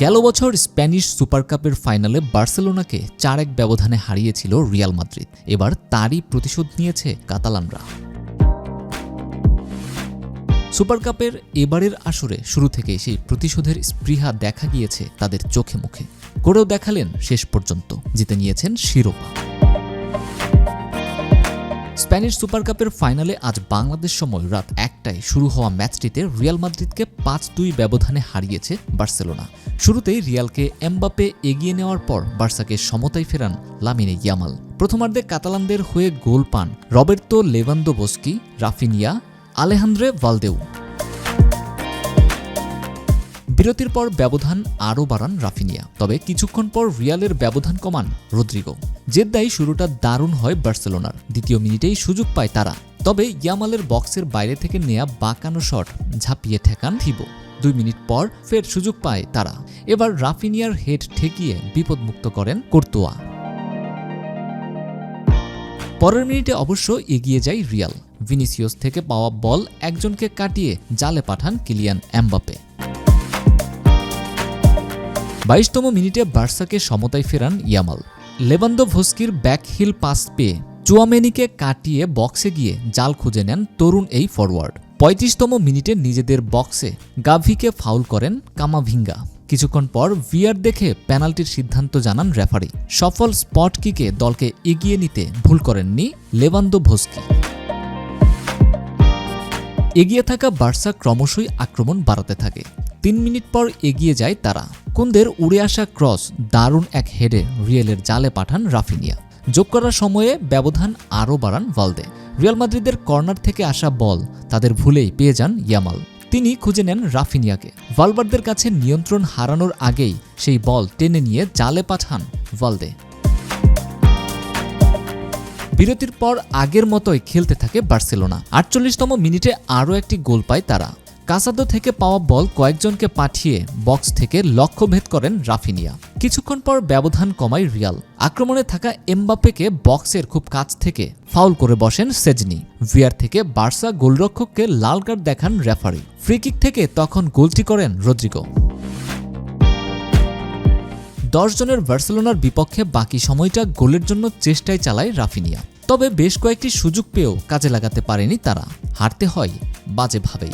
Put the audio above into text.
গেল বছর Spanish super কাপের ফাইনালে বার্সেলোনাকে চার এক ব্যবধানে হারিয়েছিল রিয়াল মাদ্রিদ। এবার তারই প্রতিশোধ নিয়েছে কাতালানরা। সুপার কাপের এবারের আসরে শুরু থেকে সেই প্রতিশোধের স্পৃহা দেখা গিয়েছে তাদের চোখে মুখে। করেও দেখালেন শেষ পর্যন্ত। জিতে নিয়েছেন শিরোপা। স্প্যানিশ সুপার কাপের ফাইনালে আজ বাংলাদেশ সময় রাত একটায় শুরু হওয়া ম্যাচটিতে রিয়াল মাদ্রিদকে পাঁচ দুই ব্যবধানে হারিয়েছে বার্সেলোনা। শুরুতেই রিয়ালকে এমবাপে এগিয়ে নেওয়ার পর বার্সাকে সমতায় ফেরান লামিনে ইয়ামাল। প্রথমার্ধে কাতালানদের হয়ে গোল পান রবের্তো লেভান্দোবস্কি রাফিনিয়া, আলেহান্দ্রে ভালদেউ। বিরতির পর ব্যবধান আরও বাড়ান রাফিনিয়া। তবে কিছুক্ষণ পর রিয়ালের ব্যবধান কমান রদ্রিগো। জেদ্দাই শুরুটা দারুণ হয় বার্সেলোনার। দ্বিতীয় মিনিটেই সুযোগ পায় তারা। তবে ইয়ামালের বক্সের বাইরে থেকে নেয়া বাঁকানো শট ঝাঁপিয়ে ঠেকান থিবো। দুই মিনিট পর ফের সুযোগ পায় তারা। এবার রাফিনিয়ার হেড ঠেকিয়ে বিপদমুক্ত করেন কোর্তোয়া। পরের মিনিটে অবশ্য এগিয়ে যায় রিয়াল। ভিনিসিয়াস থেকে পাওয়া বল একজনকে কাটিয়ে জালে পাঠান কিলিয়ান এমবাপে বাইশতম মিনিটে বার্সাকে সমতায় ফেরান ইয়ামাল। লেবান্দো ভস্কির ব্যাকহিল পাস পেয়ে চুয়ামেনিকে কাটিয়ে বক্সে গিয়ে জাল খুঁজে নেন তরুণ এই ফরওয়ার্ড। পঁয়ত্রিশতম মিনিটে নিজেদের বক্সে গাভিকে ফাউল করেন কামাভিঙ্গা। কিছুক্ষণ পর ভিআর দেখে পেনাল্টির সিদ্ধান্ত জানান রেফারি। সফল স্পট কিকে দলকে এগিয়ে নিতে ভুল করেননি লেবান্দো ভস্কি এগিয়ে থাকা বার্সা ক্রমশই আক্রমণ বাড়াতে থাকে। তিন মিনিট পর এগিয়ে যায় তারা। কুন্দের উড়ে আসা ক্রস দারুণ এক হেডে রিয়েলের জালে পাঠান রাফিনিয়া। যোগ করার সময়ে ব্যবধান আরও বাড়ান ভালদে। রিয়াল মাদ্রিদের কর্নার থেকে আসা বল তাদের ভুলেই পেয়ে যান ইয়ামাল। তিনি খুঁজে নেন রাফিনিয়াকে। ভালবার্দের কাছে নিয়ন্ত্রণ হারানোর আগেই সেই বল টেনে নিয়ে জালে পাঠান ভালদে। বিরতির পর আগের মতোই খেলতে থাকে বার্সেলোনা। আটচল্লিশতম মিনিটে আরও একটি গোল পায় তারা। কাসাদো থেকে পাওয়া বল কয়েকজনকে পাঠিয়ে বক্স থেকে লক্ষ্যভেদ করেন রাফিনিয়া। কিছুক্ষণ পর ব্যবধান কমায় রিয়াল। আক্রমণে থাকা এমবাপ্পেকে বক্সের খুব কাছ থেকে ফাউল করে বসেন সেজনি। ভিয়ার থেকে বার্সা গোলরক্ষককে লাল কার্ড দেখান রেফারি। ফ্রিকিক থেকে তখন গোলটি করেন রদ্রিগো। দশ জনের বার্সেলোনার বিপক্ষে বাকি সময়টা গোলের জন্য চেষ্টায় চালায় রাফিনিয়া। তবে বেশ কয়েকটি সুযোগ পেয়েও কাজে লাগাতে পারেনি তারা। হারতে হয় বাজেভাবেই।